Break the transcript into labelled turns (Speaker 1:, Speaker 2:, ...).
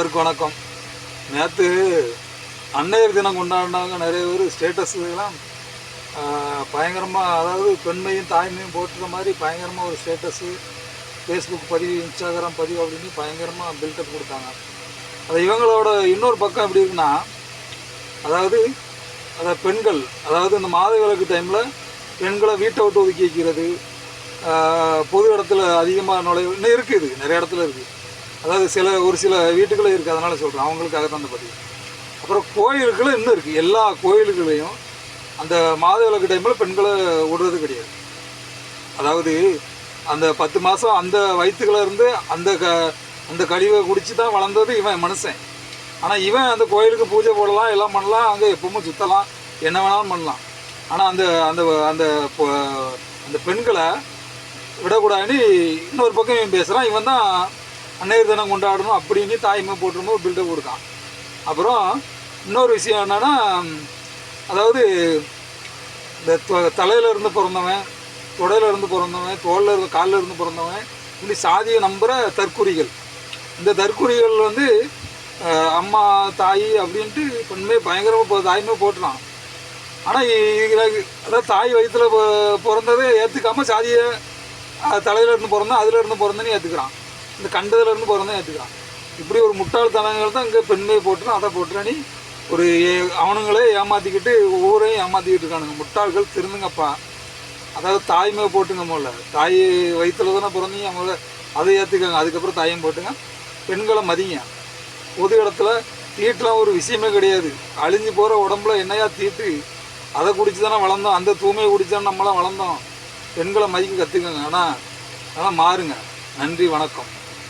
Speaker 1: அனைவருக்கும் வணக்கம். நேற்று அன்னையர் தினம் கொண்டாடினாங்க நிறைய பேர். ஸ்டேட்டஸ்லாம் பயங்கரமாக அதாவது பெண்மையும் தாய்மையும் போட்டுற மாதிரி பயங்கரமாக ஒரு ஸ்டேட்டஸு ஃபேஸ்புக் பதிவு இன்ஸ்டாகிராம் பதிவு அப்படின்னு பயங்கரமாக பில்டப் கொடுத்தாங்க. அது இவங்களோட இன்னொரு பக்கம் எப்படி இருக்குன்னா அதாவது அதை பெண்கள் அதாவது இந்த மாத விளக்கு டைமில் பெண்களை வீட்டை விட்டு ஒதுக்கி வைக்கிறது பொது இடத்துல அதிகமாக நுழைவு இன்னும் இருக்குது நிறைய இடத்துல இருக்குது அதாவது சில ஒரு சில வீட்டுகளே இருக்குது அதனால் சொல்கிறேன் அவங்களுக்காக தான் அந்த பதிவு. அப்புறம் கோயில்களும் இன்னும் இருக்குது எல்லா கோயில்களையும் அந்த மாத விளக்கு டைமில் பெண்களை விடுறது கிடையாது. அதாவது அந்த பத்து மாதம் அந்த வயிற்றுக்குள்ள இருந்து அந்த க அந்த கழிவை குடிச்சு தான் வளர்ந்தது இவன் மனுஷன். ஆனால் இவன் அந்த கோயிலுக்கு பூஜை போடலாம் எல்லாம் பண்ணலாம் அங்கே எப்பவுமே சுற்றலாம் என்ன வேணாலும் பண்ணலாம். ஆனால் அந்த அந்த அந்த அந்த பெண்களை விடக்கூடாதுன்னு இன்னொரு பக்கம் இவன் பேசுகிறான் இவன் தான் அன்னையர் தினம் கொண்டாடணும் அப்படின்னு தாய்மை போட்டுருமோ பில்டப் கொடுக்கான் அப்புறம் இன்னொரு விஷயம் என்னென்னா அதாவது இந்த தொ- தலையில இருந்து பிறந்தவன் தொடையில இருந்து பிறந்தவன் தோல்ல இருந்து காலில் இருந்து பிறந்தவன் இப்படி சாதியை நம்புகிற தற்குறிகள் இந்த தற்குறிகள் வந்து அம்மா தாய் அப்படின்ட்டு பெண்மே பயங்கரமாக தாய்மை போட்டுறான். ஆனால் அதாவது தாய் வயிற்றில் பிறந்ததை ஏற்றுக்காம சாதியை தலையில் தலையில இருந்து பிறந்தேன் அதில் இருந்து பிறந்தேன்னு ஏற்றுக்கிறான் இந்த கண்டதுலேருந்து இருந்து ஏற்றுக்கிறான் இப்படி ஒரு முட்டாள்தனங்கள் தான் இங்கே பெண்மையை போட்டுனா அதை போட்டுறானி ஒரு அவனுங்களே ஏமாற்றிக்கிட்டு ஊரையும் ஏமாற்றிக்கிட்டு இருக்கானுங்க. முட்டாள்கள் திருந்துங்கப்பா. அதாவது தாய்மை போட்டுங்க முதல்ல. தாய் வயிற்றில் தானே பிறந்தீங்க முதல்ல அதை ஏற்றுக்கங்க அதுக்கப்புறம் தாயம் போட்டுங்க. பெண்களை மதிங்க. பொது இடத்துல தீட்டுலாம் ஒரு விஷயமே கிடையாது. அழிஞ்சு போகிற உடம்புல என்னையா தீட்டு? அதை குடிச்சு தானே வளர்ந்தோம். அந்த தூய்மையை குடிச்சு தானே நம்மளாம் வளர்ந்தோம். பெண்களை மதிக்க கற்றுக்கங்க ஆனால் ஆனால் மாறுங்க. நன்றி வணக்கம்.